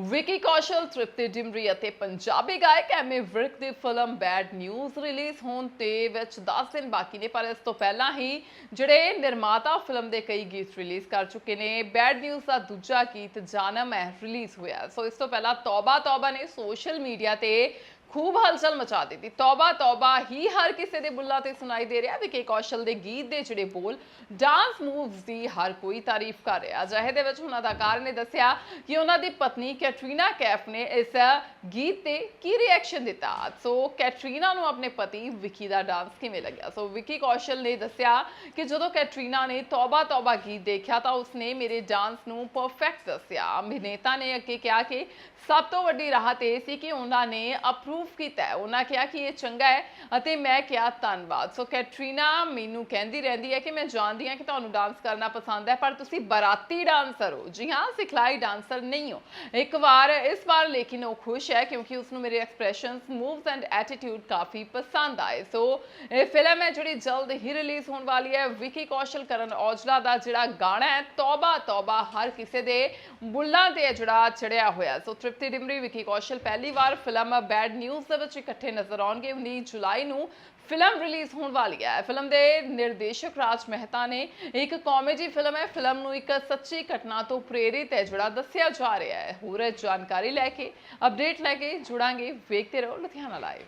ਵਿਕੀ ਕੌਸ਼ਲ, ਤ੍ਰਿਪਤੀ ਡਿਮਰੀ ਅਤੇ ਪੰਜਾਬੀ ਗਾਇਕ ਐਮਏ ਵਿਰਕ ਦੀ ਫਿਲਮ ਬੈਡ ਨਿਊਜ਼ ਰਿਲੀਜ਼ ਹੋਣ ਤੇ ਵਿੱਚ 10 ਦਿਨ ਬਾਕੀ ਨੇ, ਪਰ ਇਸ ਤੋਂ ਪਹਿਲਾਂ ਹੀ ਜਿਹੜੇ ਨਿਰਮਾਤਾ ਫਿਲਮ ਦੇ ਕਈ ਗੀਤ ਰਿਲੀਜ਼ ਕਰ ਚੁੱਕੇ ਨੇ, ਬੈਡ ਨਿਊਜ਼ ਦਾ ਦੂਜਾ ਗੀਤ ਜਾਨਮ ਹੈ, ਰਿਲੀਜ਼ ਹੋਇਆ ਸੋ ਇਸ ਤੋਂ ਪਹਿਲਾਂ ਤੌਬਾ ਤੌਬਾ ਨੇ ਸੋਸ਼ਲ ਮੀਡੀਆ ਤੇ ਖੂਬ ਹਲਚਲ ਮਚਾ ਦਿੱਤੀ। ਤੌਬਾ ਤੌਬਾ, ਹੀ ਹਰ ਕਿਸੇ ਦੇ ਬੁੱਲਾਂ ਤੇ ਸੁਣਾਈ ਦੇ ਰਿਹਾ ਵਿਕੀ ਕੌਸ਼ਲ ਦੇ ਗੀਤ ਦੇ ਜਿਹੜੇ ਬੋਲ ਡਾਂਸ ਮੂਵਸ ਦੀ ਹਰ ਕੋਈ ਤਾਰੀਫ ਕਰ ਰਿਹਾ। ਅਜਿਹੇ ਦੇ ਵਿੱਚ ਹੁਣ ਅਦਾਕਾਰ ਨੇ ਦੱਸਿਆ ਕਿ ਉਹਨਾਂ ਦੀ ਪਤਨੀ ਕੈਟਰੀਨਾ ਕੈਫ ਨੇ ਇਸ ਗੀਤ ਤੇ ਕੀ ਰਿਐਕਸ਼ਨ ਦਿੱਤਾ। ਸੋ ਕੈਟਰੀਨਾ ਨੂੰ ਆਪਣੇ ਪਤੀ ਵਿਕੀ ਦਾ ਡਾਂਸ ਕਿਵੇਂ ਲੱਗਿਆ? ਸੋ ਵਿਕੀ ਕੌਸ਼ਲ ਨੇ ਦੱਸਿਆ ਕਿ ਜਦੋਂ ਕੈਟਰੀਨਾ ਨੇ ਤੌਬਾ ਤੌਬਾ ਗੀਤ ਦੇਖਿਆ ਤਾਂ ਉਸਨੇ ਮੇਰੇ ਡਾਂਸ ਨੂੰ ਪਰਫੈਕਟ ਦੱਸਿਆ। ਅਭਿਨੇਤਾ ਨੇ ਅੱਗੇ ਕਿਹਾ ਕਿ ਸਭ ਤੋਂ ਵੱਡੀ ਰਾਹਤ ਇਹ ਸੀ ਕਿ ਉਹਨਾਂ ਨੇ ਅਪਰੂਵ ਕੀਤਾ ਹੈ। ਉਹਨਾਂ ਕਿਹਾ ਕਿ ਇਹ ਚੰਗਾ ਹੈ ਅਤੇ ਮੈਂ ਕਿਹਾ ਧੰਨਵਾਦ। ਸੋ ਕੈਟਰੀਨਾ ਮੈਨੂੰ ਕਹਿੰਦੀ ਰਹਿੰਦੀ ਹੈ ਕਿ ਮੈਂ ਜਾਣਦੀ ਹਾਂ ਕਿ ਤੁਹਾਨੂੰ ਡਾਂਸ ਕਰਨਾ ਪਸੰਦ ਹੈ, ਪਰ ਤੁਸੀਂ ਬਰਾਤੀ ਡਾਂਸਰ ਹੋ। ਜੀ ਹਾਂ, ਸਿਖਲਾਈ ਡਾਂਸਰ ਨਹੀਂ ਹੋ। ਇੱਕ ਵਾਰ, ਇਸ ਵਾਰ ਲੇਕਿਨ ਉਹ ਖੁਸ਼ ਹੈ ਕਿਉਂਕਿ ਉਸ ਨੂੰ ਮੇਰੇ ਐਕਸਪ੍ਰੈਸ਼ਨਸ ਮੂਵਸ ਐਂਡ ਐਟੀਟਿਊਡ ਕਾਫੀ ਪਸੰਦ ਆਏ। ਸੋ ਇਹ ਫਿਲਮ ਹੈ ਜਿਹੜੀ ਜਲਦ ਹੀ ਰਿਲੀਜ਼ ਹੋਣ ਵਾਲੀ ਹੈ। ਵਿਕੀ ਕੌਸ਼ਲ, ਕਰਨ ਔਜਲਾ ਦਾ ਜਿਹੜਾ ਗਾਣਾ ਹੈ, ਤੌਬਾ ਤੌਬਾ ਹਰ ਕਿਸੇ ਦੇ ਬੁੱਲਾਂ ਤੇ ਜਿਹੜਾ ਚੜਿਆ ਹੋਇਆ। ਸੋ ਤ੍ਰਿਪਤੀ ਡਿਮਰੀ, ਵਿਕੀ ਕੌਸ਼ਲ, ਪਹਿਲੀ ਵਾਰ ਫਿਲਮ ਬੈਡ ਨਿਊਜ਼ ਨਿਊਜ਼ ਦੇ ਵਿੱਚ ਇਕੱਠੇ ਨਜ਼ਰ ਆਉਣਗੇ। 19 ਜੁਲਾਈ ਨੂੰ ਫਿਲਮ ਰਿਲੀਜ਼ ਹੋਣ ਵਾਲੀ ਹੈ। ਫਿਲਮ ਦੇ ਨਿਰਦੇਸ਼ਕ ਰਾਜ ਮਹਿਤਾ ਨੇ ਇੱਕ ਕਾਮੇਡੀ ਫਿਲਮ ਹੈ। ਫਿਲਮ ਨੂੰ ਇੱਕ ਸੱਚੀ ਘਟਨਾ ਤੋਂ ਪ੍ਰੇਰਿਤ ਹੈ, ਜਿਹੜਾ ਦੱਸਿਆ ਜਾ ਰਿਹਾ ਹੈ। ਹੋਰ ਜਾਣਕਾਰੀ ਲੈ ਕੇ, ਅਪਡੇਟ ਲੈ ਕੇ ਜੁੜਾਂਗੇ। ਵੇਖਦੇ ਰਹੋ ਲੁਧਿਆਣਾ ਲਾਈਵ